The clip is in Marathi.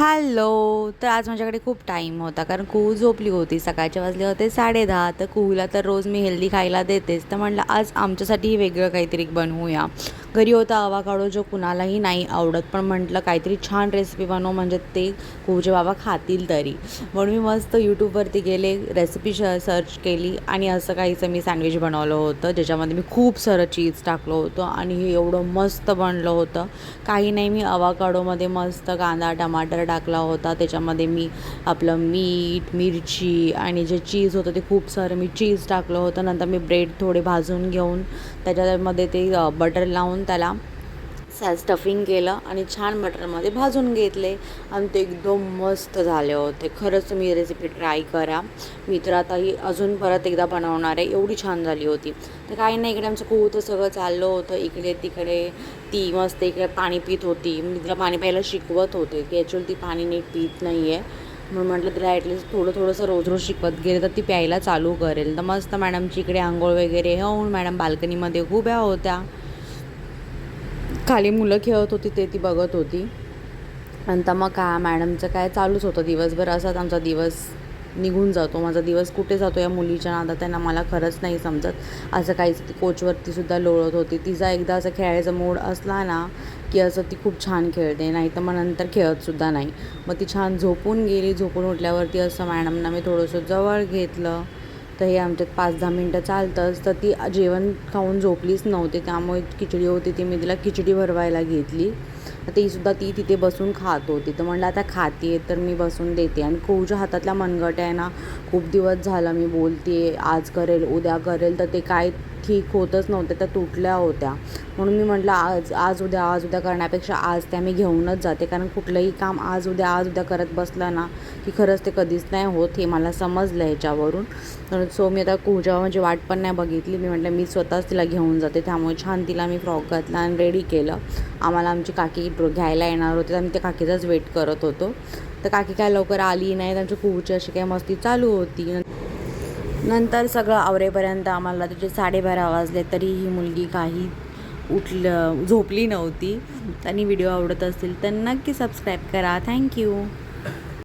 हॅलो. तर आज माझ्याकडे खूप टाईम होता कारण कुहू झोपली होती. सकाळचे वाजले होते साडेदहा. तर कुहूला तर रोज मी हेल्दी खायला देतेच. तर म्हटलं आज आमच्यासाठीही वेगळं काहीतरी बनवूया. घरी होता अवाकाडो जो कुणालाही नाही आवडत. पण म्हटलं काहीतरी छान रेसिपी बनव म्हणजे ते कुहूचे बाबा खातील तरी. म्हणून मी मस्त यूट्यूबवरती गेले रेसिपी श सर्च केली आणि असं काहीचं मी सँडविच बनवलं होतं ज्याच्यामध्ये मी खूप सारं चीज टाकलं होतं आणि हे एवढं मस्त बनलं होतं. काही नाही मी अवाकाडोमध्ये मस्त कांदा टमाटर टाकला होता. त्याच्यामध्ये मी आपलं मीठ मिरची आणि जे चीज होतं ते खूप सारं मी चीज टाकलं होतं. नंतर मी ब्रेड थोडे भाजून घेऊन त्याच्यामध्ये ते बटर लावून त्याला स्टफिंग केलं आणि छान बटरमध्ये भाजून घेतले. आणि ते एकदम मस्त झाले होते खरंच तुम्ही ही रेसिपी ट्राय करा. मी तर आता ही अजून परत एकदा बनवणार आहे. एवढी छान झाली होती. तर काही नाही इकडे आमचं खूप सगळं चाललं होतं. इकडे तिकडे ती मस्त इकडे पाणी पित होती. मी तिला पाणी प्यायला शिकवत होते की ॲक्च्युअली ती पाणी नीट पित नाही आहे म्हणून म्हटलं तिला ॲटलीस्ट थोडं थोडंसं रोज रोज शिकवत गेले तर ती प्यायला चालू करेल. तर मस्त मॅडमची इकडे आंघोळ वगैरे. होऊन मॅडम बाल्कनीमध्ये उभ्या होत्या. खाली मुलं खेळत होती ते ती बघत होती. नंतर मग काय मॅडमचं काय चालूच होतं. दिवसभर असाच आमचा दिवस निघून जातो. माझा दिवस कुठे जातो या मुलीच्या नादात त्यांना मला खरंच नाही समजत. असं काहीच ती कोचवरती सुद्धा लोळत होती. तिचा एकदा असं खेळायचा मूड असला ना की असं ती खूप छान खेळते. नाही तर मग नंतर खेळतसुद्धा नाही. मग ती छान झोपून गेली. झोपून उठल्यावरती असं मॅडमना मी थोडंसं जवळ घेतलं. तर हे आमच्यात पाच दहा मिनटं चालतंच तर ती जेवण खाऊन झोपलीच नव्हती. त्यामुळे खिचडी होती ती मी तिला खिचडी भरवायला घेतली. तीसुद्धा ती तिथे बसून खात होती. तर म्हणलं आता खाते तर मी बसून देते. आणि कोऊच्या हातातल्या मनगट आहे ना खूप दिवस झाला मी बोलते आज करेल उद्या करेल. तर ते काय ठीक होतच नव्हते त्या तुटल्या होत्या. म्हणून मी म्हटलं आज आज उद्या आज उद्या करण्यापेक्षा आज त्या मी घेऊनच जाते. कारण कुठलंही काम आज उद्या आज उद्या करत बसलं ना की खरंच ते कधीच नाही होत हे मला समजलं ह्याच्यावरून. तर सो मी आता पूजा म्हणजे वाट पण नाही बघितली. मी म्हटलं मी स्वतःच तिला घेऊन जाते. त्यामुळे छान तिला मी फ्रॉक घातला आणि रेडी केलं. आम्हाला आमची काकी घ्यायला येणार होते. आम्ही त्या काकीचाच वेट करत होतो. तर काकी काय लवकर आली नाही. त्यांची कुहूची अशी काय मस्ती चालू होती. नंतर सगळं आवरेपर्यंत आम्हाला त्याचे साडेबारा वाजले तरी ही मुलगी काही उठलं झोपली नव्हती. त्यांनी व्हिडिओ आवडत असतील तर नक्की सबस्क्राईब करा. थँक्यू